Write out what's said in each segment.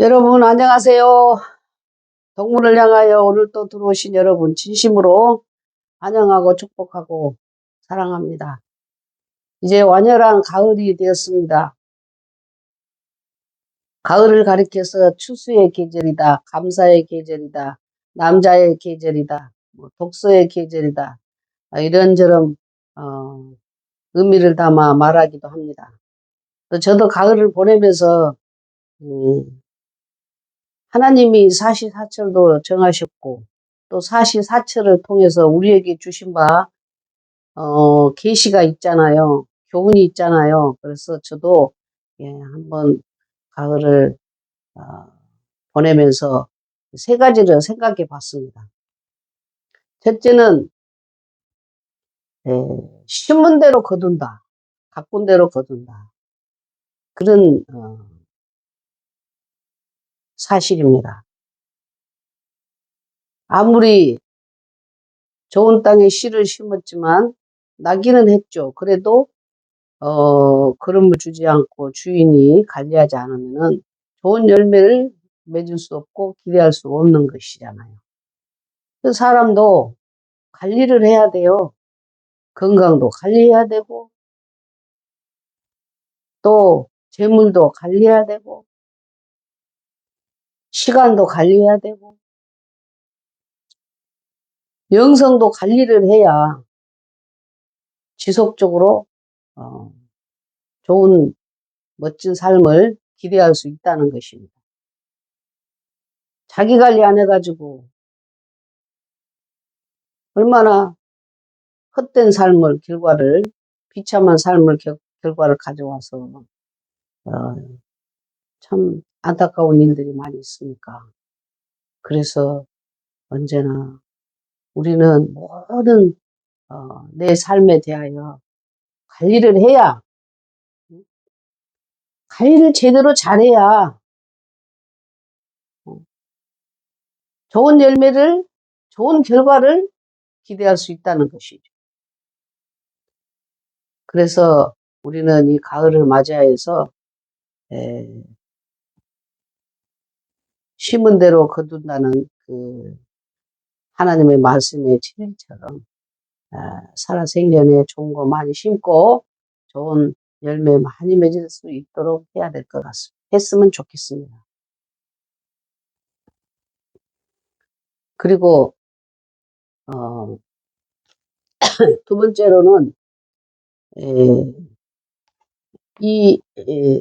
여러분 안녕하세요. 동물을 향하여 오늘 또 들어오신 여러분 진심으로 환영하고 축복하고 사랑합니다. 이제 완연한 가을이 되었습니다. 가을을 가리켜서 추수의 계절이다. 감사의 계절이다. 남자의 계절이다. 뭐 독서의 계절이다. 아, 이런저런 어, 의미를 담아 말하기도 합니다. 또 저도 가을을 보내면서 음, 하나님이 사시사철도 정하셨고 또 사시사철을 통해서 우리에게 주신 바 어, 계시가 있잖아요. 교훈이 있잖아요. 그래서 저도 예, 한번 가을을 어, 보내면서 세 가지를 생각해 봤습니다. 첫째는 예, 심은 대로 거둔다. 가꾼 대로 거둔다. 그런 어, 사실입니다. 아무리 좋은 땅에 씨를 심었지만 나기는 했죠. 그래도 어, 그름을 주지 않고 주인이 관리하지 않으면은 좋은 열매를 맺을 수 없고 기대할 수 없는 것이잖아요. 그 사람도 관리를 해야 돼요. 건강도 관리해야 되고 또 재물도 관리해야 되고 시간도 관리해야 되고 영성도 관리를 해야 지속적으로 어, 좋은 멋진 삶을 기대할 수 있다는 것입니다. 자기 관리 안 해가지고 얼마나 헛된 삶을 결과를 비참한 삶을 겨, 결과를 가져와서 어, 참 안타까운 일들이 많이 있으니까 그래서 언제나 우리는 모든 어, 내 삶에 대하여 관리를 해야 관리를 제대로 잘해야 어, 좋은 열매를 좋은 결과를 기대할 수 있다는 것이죠. 그래서 우리는 이 가을을 맞이하여서 에, 심은 대로 거둔다는 그 하나님의 말씀의 진리처럼 아, 살아생전에 좋은 거 많이 심고 좋은 열매 많이 맺을 수 있도록 해야 될 것 같습니다. 했으면 좋겠습니다. 그리고 어, 두 번째로는 에, 이 에,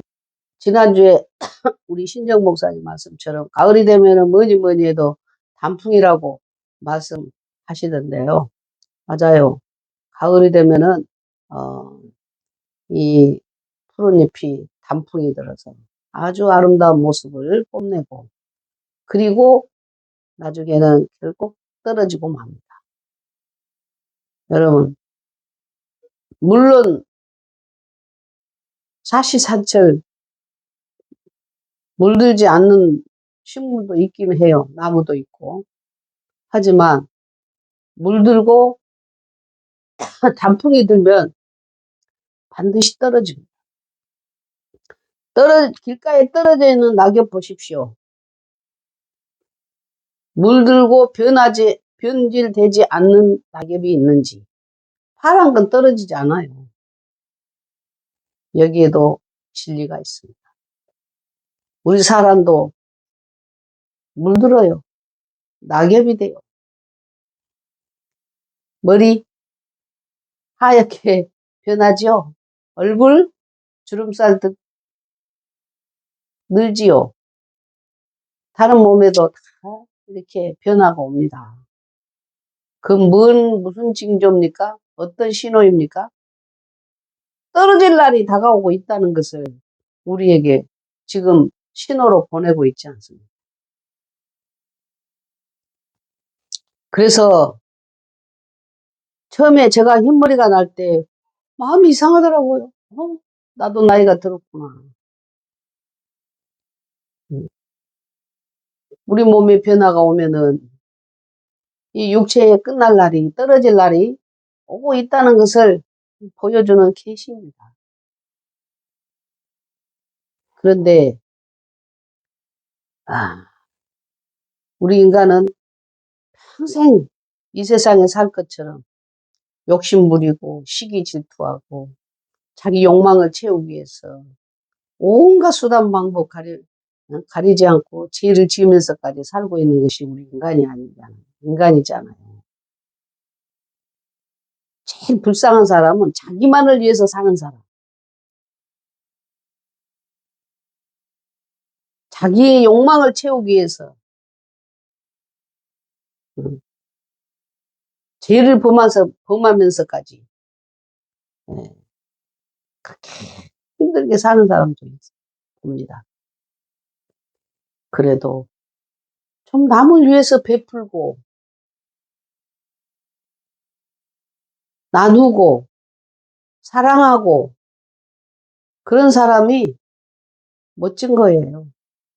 지난주에 우리 신정 목사님 말씀처럼 가을이 되면은 뭐니 뭐니 해도 단풍이라고 말씀하시던데요. 맞아요. 가을이 되면은 어, 이 푸른잎이 단풍이 들어서 아주 아름다운 모습을 뽐내고 그리고 나중에는 결국 떨어지고 맙니다. 여러분 물론 사시사철 물들지 않는 식물도 있긴 해요. 나무도 있고. 하지만 물들고 단풍이 들면 반드시 떨어집니다. 떨어, 길가에 떨어져 있는 낙엽 보십시오. 물들고 변하지, 변질되지 않는 낙엽이 있는지. 파란 건 떨어지지 않아요. 여기에도 진리가 있습니다. 우리 사람도 물들어요. 낙엽이 돼요. 머리 하얗게 변하지요. 얼굴 주름살 듯 늘지요. 다른 몸에도 다 이렇게 변화가 옵니다. 그 뭔 무슨 징조입니까? 어떤 신호입니까? 떨어질 날이 다가오고 있다는 것을 우리에게 지금 신호로 보내고 있지 않습니까? 그래서 처음에 제가 흰머리가 날 때 마음이 이상하더라고요. 어? 나도 나이가 들었구나. 음. 우리 몸에 변화가 오면은 이 육체의 끝날 날이 떨어질 날이 오고 있다는 것을 보여주는 계시입니다. 그런데 아, 우리 인간은 평생 이 세상에 살 것처럼 욕심 부리고 시기 질투하고 자기 욕망을 채우기 위해서 온갖 수단 방법 가리, 어? 가리지 않고 죄를 지으면서까지 살고 있는 것이 우리 인간이 아니잖아요. 인간이잖아요. 제일 불쌍한 사람은 자기만을 위해서 사는 사람. 자기의 욕망을 채우기 위해서 음, 죄를 범하면서, 범하면서까지 예, 그렇게 힘들게 사는 사람도 있습니다. 그래도 좀 남을 위해서 베풀고 나누고 사랑하고 그런 사람이 멋진 거예요.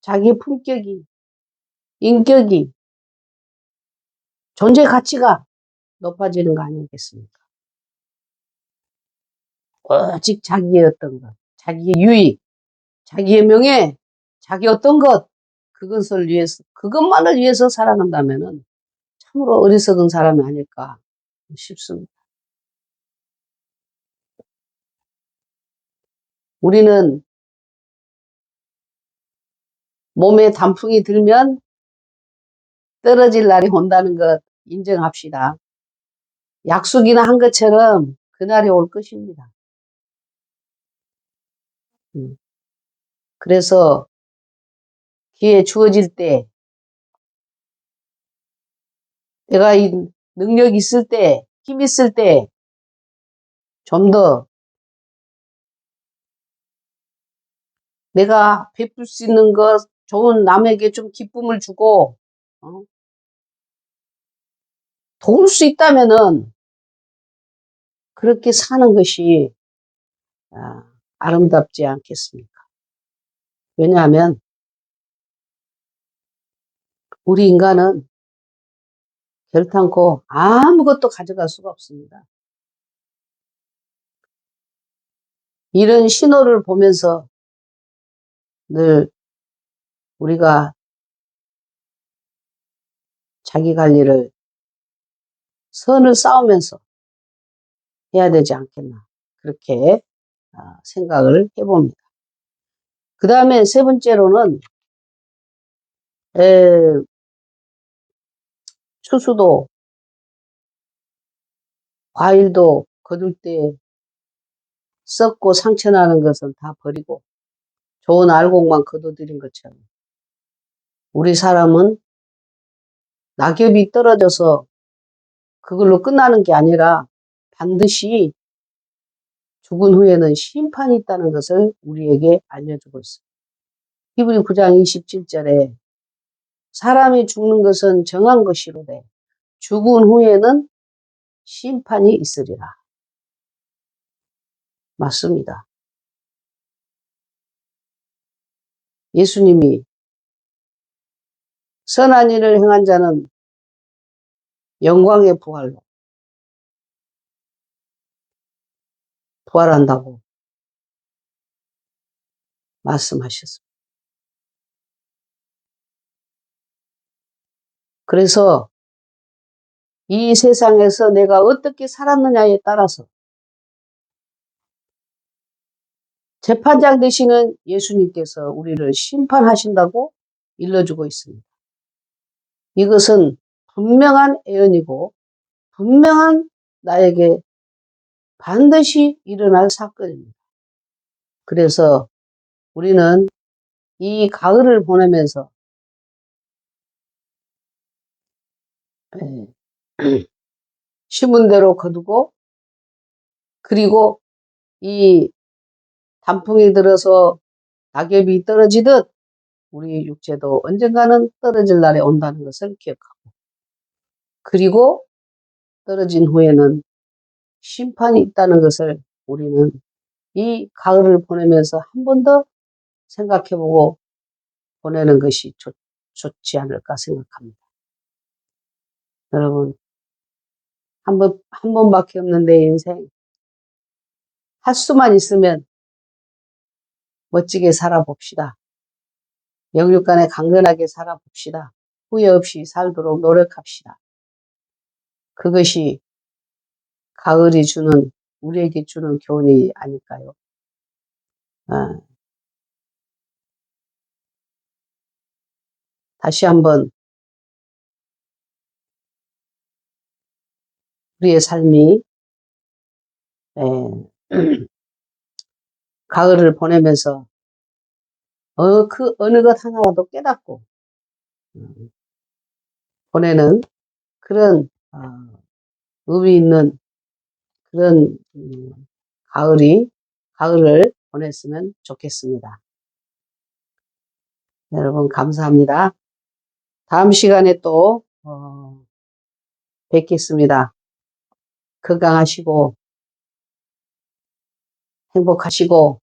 자기 품격이, 인격이, 존재 가치가 높아지는 거 아니겠습니까? 오직 자기의 어떤 것, 자기의 유익, 자기의 명예, 자기 어떤 것, 그것을 위해서, 그것만을 위해서 살아간다면은 참으로 어리석은 사람이 아닐까 싶습니다. 우리는 몸에 단풍이 들면 떨어질 날이 온다는 것 인정합시다. 약속이나 한 것처럼 그날이 올 것입니다. 음. 그래서 기회 주어질 때 내가 이 능력 있을 때, 힘 있을 때 좀 더 내가 베풀 수 있는 것, 좋은 남에게 좀 기쁨을 주고 어? 도울 수 있다면은 그렇게 사는 것이 아, 아름답지 않겠습니까? 왜냐하면 우리 인간은 결탄코 아무것도 가져갈 수가 없습니다. 이런 신호를 보면서 늘 우리가 자기 관리를 선을 쌓으면서 해야 되지 않겠나 그렇게 아, 생각을 해봅니다. 그 다음에 세 번째로는 에, 추수도 과일도 거둘 때 썩고 상처나는 것은 다 버리고 좋은 알곡만 거둬들인 것처럼 우리 사람은 낙엽이 떨어져서 그걸로 끝나는 게 아니라 반드시 죽은 후에는 심판이 있다는 것을 우리에게 알려주고 있습니다. 히브리 9장 27절에 사람이 죽는 것은 정한 것이로되 죽은 후에는 심판이 있으리라. 맞습니다. 예수님이 선한 일을 행한 자는 영광의 부활로 부활한다고 말씀하셨습니다. 그래서 이 세상에서 내가 어떻게 살았느냐에 따라서 재판장 되시는 예수님께서 우리를 심판하신다고 일러주고 있습니다. 이것은 분명한 예언이고 분명한 나에게 반드시 일어날 사건입니다. 그래서 우리는 이 가을을 보내면서 예, 심은 대로 거두고 그리고 이 단풍이 들어서 낙엽이 떨어지듯 우리 육체도 언젠가는 떨어질 날에 온다는 것을 기억하고 그리고 떨어진 후에는 심판이 있다는 것을 우리는 이 가을을 보내면서 한 번 더 생각해보고 보내는 것이 좋, 좋지 않을까 생각합니다. 여러분, 한 번, 한 번밖에 없는 내 인생. 할 수만 있으면 멋지게 살아봅시다. 영육간에 강건하게 살아봅시다. 후회 없이 살도록 노력합시다. 그것이 가을이 주는 우리에게 주는 교훈이 아닐까요? 아. 다시 한번 우리의 삶이 에, 가을을 보내면서 어, 그 어느 것 하나라도 깨닫고 음, 보내는 그런 어, 의미 있는 그런 음, 가을이 가을을 보냈으면 좋겠습니다. 여러분 감사합니다. 다음 시간에 또 어, 뵙겠습니다. 건강하시고 행복하시고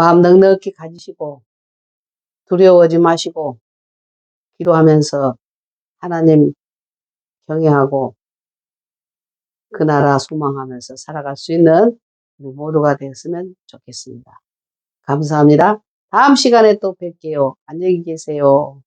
마음 넉넉히 가지시고 두려워하지 마시고 기도하면서 하나님 경외하고 그 나라 소망하면서 살아갈 수 있는 우리 모두가 되었으면 좋겠습니다. 감사합니다. 다음 시간에 또 뵐게요. 안녕히 계세요.